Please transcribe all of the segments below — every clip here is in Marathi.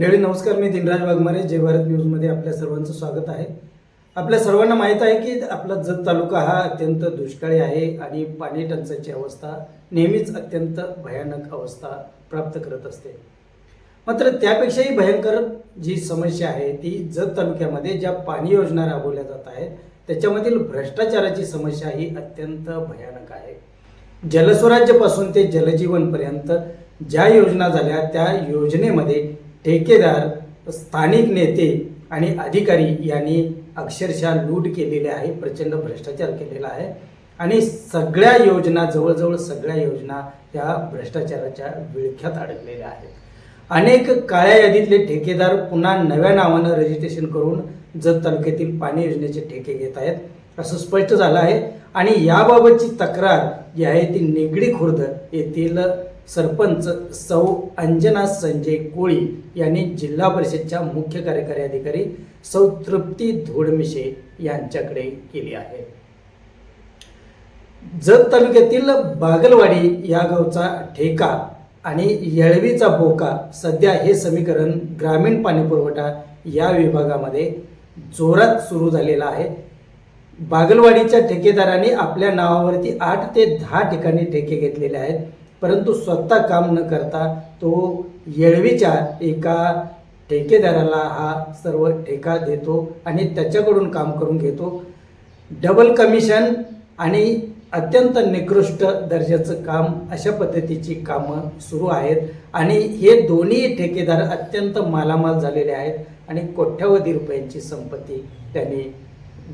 मंडळी नमस्कार. मी दिनराज वाघमारे जय भारत न्यूजमध्ये आपल्या सर्वांचं स्वागत आहे. आपल्या सर्वांना माहीत आहे की आपला जत तालुका हा अत्यंत दुष्काळी आहे आणि पाणी टंचाईची अवस्था नेहमीच अत्यंत भयानक अवस्था प्राप्त करत असते. मात्र त्यापेक्षाही भयंकर जी समस्या आहे ती जत तालुक्यामध्ये ज्या पाणी योजना राबवल्या जात आहेत त्याच्यामधील भ्रष्टाचाराची समस्या ही अत्यंत भयानक आहे. जलस्वराज्यपासून ते जलजीवनपर्यंत ज्या योजना झाल्या त्या योजनेमध्ये ठेकेदार स्थानिक नेते आणि अधिकारी यांनी अक्षरशः लूट केलेली आहे प्रचंड भ्रष्टाचार केलेला आहे. आणि सगळ्या योजना जवळजवळ सगळ्या योजना त्या भ्रष्टाचाराच्या विळख्यात अडकलेल्या आहेत. अनेक काळ्या यादीतले ठेकेदार पुन्हा नव्या नावानं रजिस्ट्रेशन करून जत तालुक्यातील पाणी योजनेचे ठेके घेत आहेत. असं स्पष्ट झालं आहे. आणि याबाबतची तक्रार जी आहे ती निगडी खुर्द येथील सरपंच सौ अंजना संजय कोळी यांनी जिल्हा परिषदच्या मुख्य कार्यकारी अधिकारी सौ तृप्ती धोडमिशे यांच्याकडे केली आहे. जत तालुक्यातील बागलवाडी या गावचा ठेका आणि येळवीचा बोका सध्या हे समीकरण ग्रामीण पाणीपुरवठा या विभागामध्ये जोरात सुरू झालेला आहे. बागलवाडीच्या ठेकेदारांनी आपल्या नावावरती आठ ते दहा ठिकाणी ठेके घेतलेले आहेत. परंतु स्वतः काम न करता तो येळवीच्या एका ठेकेदाराला हा सर्व ठेका देतो आणि त्याच्याकडून काम करून घेतो. डबल कमिशन आणि अत्यंत निकृष्ट दर्जाचं काम अशा पद्धतीची कामं सुरू आहेत. आणि हे दोन्ही ठेकेदार अत्यंत मालामाल झालेले आहेत आणि कोट्यावधी रुपयांची संपत्ती त्यांनी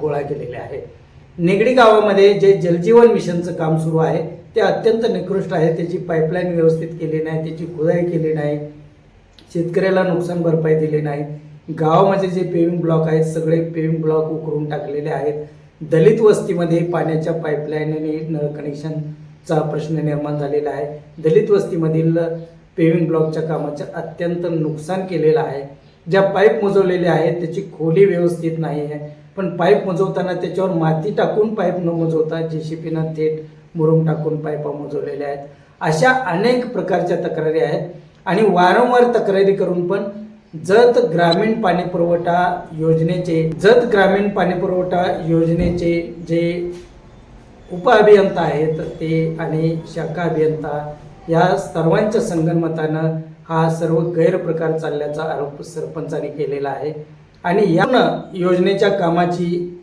गोळा केलेली आहे. निगडी गावामध्ये जे जलजीवन मिशनचं काम सुरू आहे ते अत्यंत निकृष्ट आहे. त्याची पाईपलाईन व्यवस्थित केली नाही त्याची खुदाई केली नाही शेतकऱ्याला नुकसान भरपाई दिली नाही. गावामध्ये जे पेविंग ब्लॉक आहेत सगळे पेविंग ब्लॉक उकरून टाकलेले आहेत. दलित वस्तीमध्ये पाण्याच्या पाईपलाईन आणि नळ कनेक्शनचा प्रश्न निर्माण झालेला आहे. दलित वस्तीमधील पेविंग ब्लॉकच्या कामाचं अत्यंत नुकसान केलेलं आहे. ज्या पाईप मुजवलेल्या आहेत त्याची खोली व्यवस्थित नाही आहे. पण पाईप मोजवताना त्याच्यावर माती टाकून पाईप न मोजवता जे सी पीनं थेट मुरुम टाकून पाईपा मुजवलेल्या आहेत. अशा अनेक प्रकारच्या तक्रारी आहेत. आणि वारंवार तक्रारी करून पण जत ग्रामीण पाणी पुरवठा योजनेचे जत ग्रामीण पाणी पुरवठा योजनेचे जे उपअभियंता आहेत ते आणि शाखा अभियंता या सर्वांच्या संगनमतानं हा सर्व गैरप्रकार चालल्याचा आरोप सरपंचाने केलेला आहे. आणि या योजनेच्या कामाची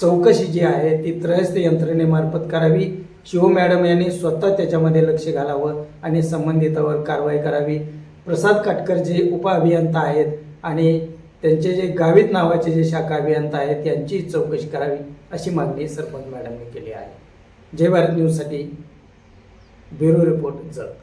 चौकशी जी आहे ती त्रयस्थ यंत्रणेमार्फत करावी. शिव मॅडम यांनी स्वतः त्याच्यामध्ये लक्ष घालावं आणि संबंधितावर कारवाई करावी. प्रसाद काटकर जे उपअभियंता आहेत आणि त्यांचे जे गावित नावाचे जे शाखा अभियंता आहेत यांची चौकशी करावी अशी मागणी सरपंच मॅडमने केली आहे. जय भारत न्यूजसाठी ब्युरो रिपोर्ट जत